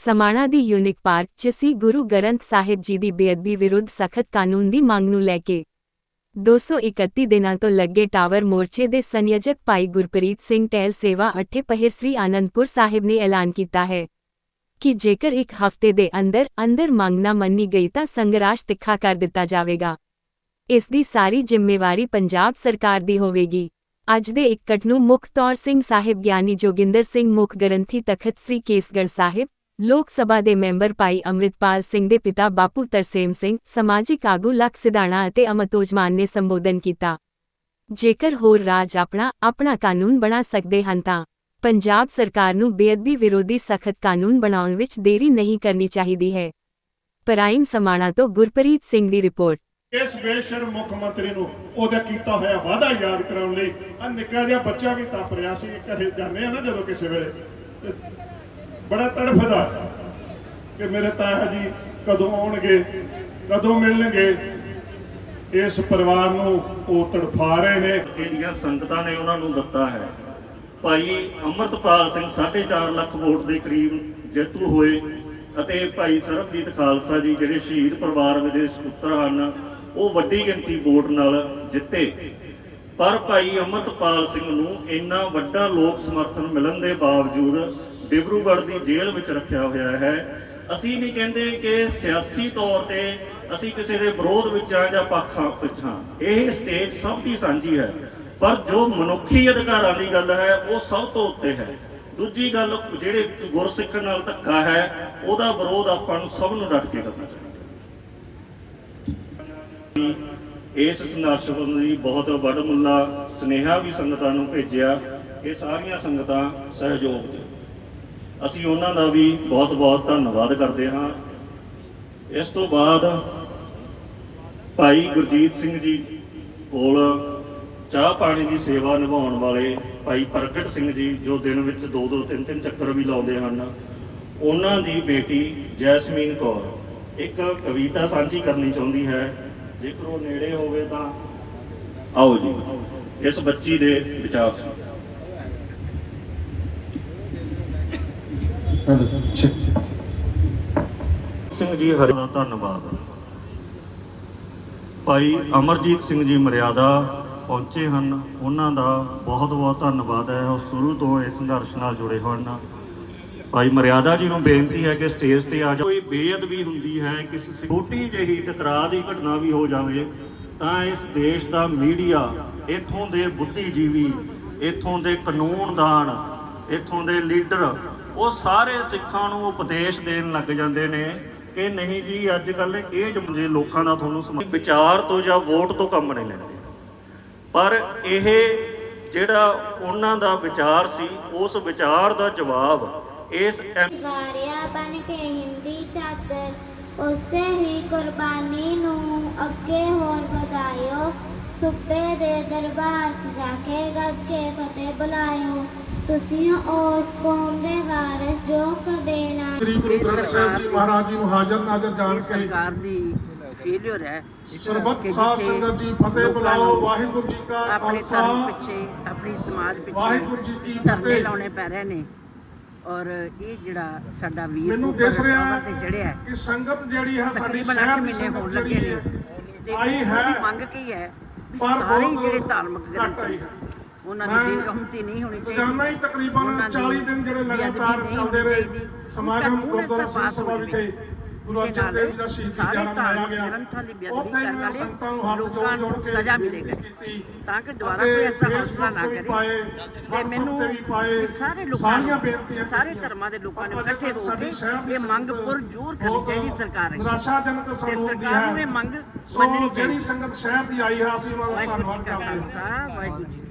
ਸਮਾਣਾ ਦੀ unique park 'ਚ ਸੀ ਗੁਰੂ ਗ੍ਰੰਥ ਸਾਹਿਬ ਜੀ ਦੀ ਬੇਅਦਬੀ ਵਿਰੁੱਧ ਸਖਤ ਕਾਨੂੰਨ ਦੀ ਮੰਗ ਨੂੰ ਲੈ ਕੇ। 231 ਦਿਨਾਂ ਤੋਂ ਲੱਗੇ ਟਾਵਰ ਮੋਰਚੇ ਦੇ ਸੰਯੋਜਕ ਭਾਈ ਗੁਰਪ੍ਰੀਤ ਸਿੰਘ ਟਹਿਲ ਸੇਵਾ ਅੱਠੇ ਪਹਿਰ ਸ੍ਰੀ ਆਨੰਦਪੁਰ ਸਾਹਿਬ ਨੇ ਐਲਾਨ ਕੀਤਾ ਹੈ ਕਿ ਜੇਕਰ ਇੱਕ ਹਫ਼ਤੇ ਦੇ ਅੰਦਰ ਅੰਦਰ ਮੰਗ ਨਾ ਮੰਨੀ ਗਈ ਤਾਂ ਸੰਘਰਸ਼ ਤਿੱਖਾ ਕਰ ਦਿੱਤਾ ਜਾਵੇਗਾ। ਇਸ ਦੀ ਸਾਰੀ ਜ਼ਿੰਮੇਵਾਰੀ ਪੰਜਾਬ ਸਰਕਾਰ ਦੀ ਹੋਵੇਗੀ। ਅੱਜ ਦੇ ਇਕੱਠ ਨੂੰ ਮੁੱਖ ਤੌਰ ਸਿੰਘ ਸਾਹਿਬ ਗਿਆਨੀ ਜੋਗਿੰਦਰ ਸਿੰਘ ਮੁੱਖ ਗ੍ਰੰਥੀ ਤਖਤ ਸ੍ਰੀ ਕੇਸਗੜ੍ਹ ਸਾਹਿਬ ਲੋਕ ਸਭਾ ਦੇ ਮੈਂਬਰ ਭਾਈ ਅੰਮ੍ਰਿਤਪਾਲ ਸਿੰਘ ਦੇ ਪਿਤਾ ਬਾਪੂ ਤਰਸੇਮ ਸਿੰਘ, ਸਮਾਜਿਕ ਆਗੂ ਲਖ ਸਿਧਾਣਾ ਅਤੇ ਅਮਤੋਜਮਾਨ ਨੇ ਸੰਬੋਧਨ ਕੀਤਾ। ਜੇਕਰ ਹੋਰ ਰਾਜ ਆਪਣਾ ਆਪਣਾ ਕਾਨੂੰਨ ਬਣਾ ਸਕਦੇ ਹਨ ਤਾਂ ਪੰਜਾਬ ਸਰਕਾਰ ਨੂੰ ਬੇਅਦਬੀ ਵਿਰੋਧੀ ਸਖਤ ਕਾਨੂੰਨ ਬਣਾਉਣ ਵਿੱਚ ਦੇਰੀ ਨਹੀਂ ਕਰਨੀ ਚਾਹੀਦੀ ਹੈ। ਪ੍ਰਾਈਮ ਸਮਾਣਾ ਤੋਂ ਗੁਰਪ੍ਰੀਤ ਸਿੰਘ ਦੀ ਰਿਪੋਰਟ। ਇਸ ਬੇਸ਼ਰਮ ਮੁੱਖ ਮੰਤਰੀ ਨੂੰ ਉਹਦਾ ਕੀਤਾ ਹੋਇਆ ਵਾਅਦਾ ਯਾਦ ਕਰਾਉਣ ਲਈ ਆ ਨਿੱਕਾ ਜਿਹਾ ਬੱਚਾ ਵੀ ਤਪ ਰਿਹਾ ਸੀ, ਘਰੇ ਜਾਂਦੇ ਆ ਨਾ ਜਦੋਂ ਕਿਸੇ ਵੇਲੇ ਬੜਾ ਤੜਫਦਾ ਕਿ ਮੇਰੇ ਤਾਇਆ ਜੀ ਕਦੋਂ ਆਉਣਗੇ, ਕਦੋਂ ਮਿਲਣਗੇ, ਇਸ ਪਰਿਵਾਰ ਨੂੰ ਉਹ ਤੜਫਾ ਰਹੇ ਨੇ। ਇਲਾਕੇ ਸੰਗਤਾਂ ਨੇ ਉਹਨਾਂ ਨੂੰ ਦਿੱਤਾ ਹੈ। ਭਾਈ ਅਮਰਤਪਾਲ ਸਿੰਘ 4.5 ਲੱਖ ਵੋਟ ਦੇ ਕਰੀਬ ਜੇਤੂ ਹੋਏ ਅਤੇ ਭਾਈ ਸਰਬਜੀਤ ਖਾਲਸਾ ਜੀ ਜਿਹੜੇ ਸ਼ਹੀਦ ਪਰਿਵਾਰ ਦੇ ਸੁਪੁੱਤਰ ਹਨ, ਉਹ ਵੱਡੀ ਗਿਣਤੀ ਵੋਟ ਨਾਲ ਜਿੱਤੇ। ਪਰ ਭਾਈ ਅਮਰਤਪਾਲ ਸਿੰਘ ਨੂੰ ਇੰਨਾ ਵੱਡਾ ਲੋਕ ਸਮਰਥਨ ਮਿਲਣ ਦੇ ਬਾਵਜੂਦ ਡਿਬਰੂਗੜ੍ਹ ਦੀ ਜੇਲ੍ਹ ਵਿੱਚ ਰੱਖਿਆ ਹੋਇਆ ਹੈ। ਅਸੀਂ ਨਹੀਂ ਕਹਿੰਦੇ ਕਿ ਸਿਆਸੀ ਤੌਰ ਤੇ ਅਸੀਂ ਕਿਸੇ ਦੇ ਵਿਰੋਧ ਵਿੱਚ ਆ ਜਾਂ ਪੱਖਾਂ ਪਿੱਛਾਂ ਇਹ ਸਟੇਜ ਸਭ ਦੀ ਸਾਂਝੀ ਹੈ। ਪਰ ਜੋ ਮਨੁੱਖੀ ਅਧਿਕਾਰਾਂ ਦੀ ਗੱਲ ਹੈ, ਉਹ ਸਭ ਤੋਂ ਉੱਤੇ ਹੈ। ਦੂਜੀ ਗੱਲ, ਜਿਹੜੇ ਗੁਰਸਿੱਖ ਨਾਲ ਧੱਕਾ ਹੈ, ਉਹਦਾ ਵਿਰੋਧ ਆਪਾਂ ਨੂੰ ਸਭ ਨੂੰ ਡਟ ਕੇ ਕਰਨਾ ਚਾਹੀਦਾ। ਇਸ ਸੰਘਰਸ਼ ਸੰਬੰਧੀ ਬਹੁਤ ਵੱਡਮੁੱਲਾ ਸੁਨੇਹਾ ਵੀ ਸੰਗਤਾਂ ਨੂੰ ਭੇਜਿਆ। ਇਹ ਸਾਰੀਆਂ ਸੰਗਤਾਂ ਸਹਿਯੋਗ ਦੇ ਅਸੀਂ ਉਹਨਾਂ ਦਾ ਵੀ ਬਹੁਤ ਬਹੁਤ ਧੰਨਵਾਦ ਕਰਦੇ ਹਾਂ। ਇਸ ਤੋਂ ਬਾਅਦ ਭਾਈ ਗੁਰਜੀਤ ਸਿੰਘ ਜੀ ਕੋਲ ਚਾਹ ਪਾਣੀ ਦੀ ਸੇਵਾ ਨਿਭਾਉਣ ਵਾਲੇ ਭਾਈ ਪ੍ਰਗਟ ਸਿੰਘ ਜੀ, ਜੋ ਦਿਨ ਵਿੱਚ ਦੋ ਦੋ ਤਿੰਨ ਤਿੰਨ ਚੱਕਰ ਵੀ ਲਾਉਂਦੇ ਹਨ, ਉਹਨਾਂ ਦੀ ਬੇਟੀ ਜੈਸਮੀਨ ਕੌਰ ਇੱਕ ਕਵਿਤਾ ਸਾਂਝੀ ਕਰਨੀ ਚਾਹੁੰਦੀ ਹੈ। ਜੇਕਰ ਉਹ ਨੇੜੇ ਹੋਵੇ ਤਾਂ ਆਓ ਜੀ, ਇਸ ਬੱਚੀ ਦੇ ਵਿਚਾਰ ਸੁਣੋ ਸਿੰਘ ਜੀ, ਹਰੀ ਦਾ ਧੰਨਵਾਦ। ਭਾਈ ਅਮਰਜੀਤ ਸਿੰਘ ਜੀ ਮਰਿਆਦਾ ਪਹੁੰਚੇ ਹਨ। ਉਹਨਾਂ ਦਾ ਬਹੁਤ ਬਹੁਤ ਧੰਨਵਾਦ ਹੈ। ਉਹ ਸ਼ੁਰੂ ਤੋਂ ਇਸ ਸੰਘਰਸ਼ ਨਾਲ ਜੁੜੇ ਹੋਣ। ਭਾਈ ਮਰਿਆਦਾ ਜੀ ਨੂੰ ਬੇਨਤੀ ਹੈ ਕਿ ਸਟੇਜ ਤੇ ਆ ਜਾਓ। ਕੋਈ ਬੇਅਦਬੀ ਹੁੰਦੀ ਹੈ, ਕਿਸੇ ਛੋਟੀ ਜਿਹੀ ਟਕਰਾਅ ਦੀ ਘਟਨਾ ਵੀ ਹੋ ਜਾਵੇ, ਤਾਂ ਇਸ ਦੇਸ਼ ਦਾ ਮੀਡੀਆ ਇੱਥੋਂ ਦੇ ਬੁੱਧੀਜੀਵੀ, ਇੱਥੋਂ ਦੇ ਕਾਨੂੰਨਦਾਨ, ਇੱਥੋਂ ਦੇ ਲੀਡਰ ਉਹ ਸਾਰੇ ਸਿੱਖਾਂ ਨੂੰ ਉਪਦੇਸ਼ ਦੇਣ ਲੱਗ ਜਾਂਦੇ ਨੇ ਕਿ ਨਹੀਂ ਜੀ, ਅੱਜ ਕੱਲ ਇਹ ਜਮਜੇ ਲੋਕਾਂ ਦਾ ਤੁਹਾਨੂੰ ਵਿਚਾਰ ਤੋਂ ਜਾਂ ਵੋਟ ਤੋਂ ਕੰਮ ਨਹੀਂ ਲੈਂਦੇ। ਪਰ ਇਹ ਜਿਹੜਾ ਉਹਨਾਂ ਦਾ ਵਿਚਾਰ ਸੀ, ਉਸ ਵਿਚਾਰ ਦਾ ਜਵਾਬ ਇਸ ਵਾਰਿਆ ਬਣ ਕੇ ਹਿੰਦੀ ਚਾਦਰ, ਉਸੇ ਹੀ ਕੁਰਬਾਨੀ ਨੂੰ ਅੱਗੇ ਹੋਰ ਵਧਾਇਓ। ਸੁੱਬੇ ਦੇ ਦਰਬਾਰ 'ਚ ਜਾ ਕੇ ਗੱਜ ਕੇ ਫਤਿਹ ਬੁਲਾਇਓ। ਤੁਸੀਂ ਉਸ ਕੌਮ ਦੇ ਵਾਰਿਸ ਜੋ ਕਦੇ ਨਾ ਸ੍ਰੀ ਗੁਰੂ ਗ੍ਰੰਥ ਸਾਹਿਬ ਜੀ ਮਹਾਰਾਜ ਜੀ ਨੂੰ ਹਾਜ਼ਰ ਨਾਜ਼ਰ ਜਾਣ ਕੇ ਸਰਕਾਰ ਦੀ ਫੇਲਿਅਰ ਹੈ। ਸਰਬੱਤ ਸਾਧ ਸੰਗਤ ਜੀ ਫਤਿਹ ਬੁਲਾਓ ਵਾਹਿਗੁਰੂ ਜੀ ਕਾ ਆਪਣੇ ਧਰਮ ਪਿੱਛੇ ਆਪਣੀ ਸਮਾਜ ਵਾਹਿਗੁਰੂ ਜੀ ਕੀ ਪਿੱਛੇ ਧਰਨੇ ਫਤਿਹ। ਲਾਉਣੇ ਪੈ ਰਹੇ ਨੇ। ਔਰ ਇਹ ਜਿਹੜਾ ਸਾਡਾ ਵੀਰ ਮੈਨੂੰ ਦਿਸ ਰਿਹਾ ਤੇ ਚੜਿਆ ਕਿ ਸੰਗਤ ਜਿਹੜੀ ਹੈ ਸਾਡੀ ਸ਼ਹਿਰ 8 ਦੀ ਸੰਗਤ ਜਿਹੜੀ ਹੈ ਆਈ ਹੈ। ਮੰਗ ਕੀ ਹੈ? ਪਰ ਸਾਰੇ ਹੀ ਜਿਹੜੇ ਧਾਰਮਿਕ ਗ੍ਰੰਥ ਨੇ। ਉਹਨਾਂ ਦੀ ਬੇਰਹਿਮਤੀ ਨਹੀਂ ਹੋਣੀ ਚਾਹੀਦੀ ਰੋਜ਼ਾਨਾ ਹੀ ਤਕਰੀਬਨ ਉਹਨਾਂ ਦੀ 40 ਦਿਨ ਜਿਹੜੇ ਲਗਾਤਾਰ ਚੱਲਦੇ ਰਹੇ। ਸਮਾਗਮ ਗੁਰਦੁਆਰਾ ਸਿੰਘ ਸਭਾ ਵਿਖੇ ਗੁਰੂ ਜਿਹਦੇ ਅਰਜਨ ਦੇਵ ਜੀ ਦਾ ਸ਼ਹੀਦੀ ਸਾਰੇ ਦਿਹਾੜਾ ਮਨਾਇਆ ਗਿਆ। ਗ੍ਰੰਥਾਂ ਦੀ ਬੇਅਦਬੀ ਕਰਨ ਵਾਲੇ ਲੋਕਾਂ ਨੂੰ ਸਜ਼ਾ ਮਿਲੇ ਕਰੇ ਤਾਂ ਕਿ ਦੁਬਾਰਾ ਕੋਈ ਐਸਾ ਹੌਸਲਾ ਨਾ ਕਰੇ। ਤੇ ਮੈਨੂੰ ਸਾਰੇ ਲੋਕਾਂ ਨੂੰ। ਧਰਮਾਂ ਦੇ ਲੋਕਾਂ ਨੇ ਇਕੱਠੇ ਹੋ ਕੇ ਦੀ ਇਹ ਮੰਗ ਪੁਰਜੋਰ ਕਰਨੀ ਚਾਹੀਦੀ ਸਰਕਾਰ ਅੱਗੇ। ਨਿਰਾਸ਼ਾਜਨਕ ਤੇ ਸਾਨੂੰ ਹੁੰਦੀ ਸਰਕਾਰ ਨੂੰ ਹੈ ਇਹ ਮੰਗ ਸੋ ਮੰਨਣੀ ਜਿਹੜੀ ਚਾਹੀਦੀ। ਸੰਗਤ ਸ਼ਹਿਰ ਦੀ ਆਈ ਹੈ ਅਸੀਂ ਉਹਨਾਂ ਦਾ ਧੰਨਵਾਦ ਕਰਦੇ ਹਾਂ। ਵਾਹਿਗੁਰੂ ਜੀ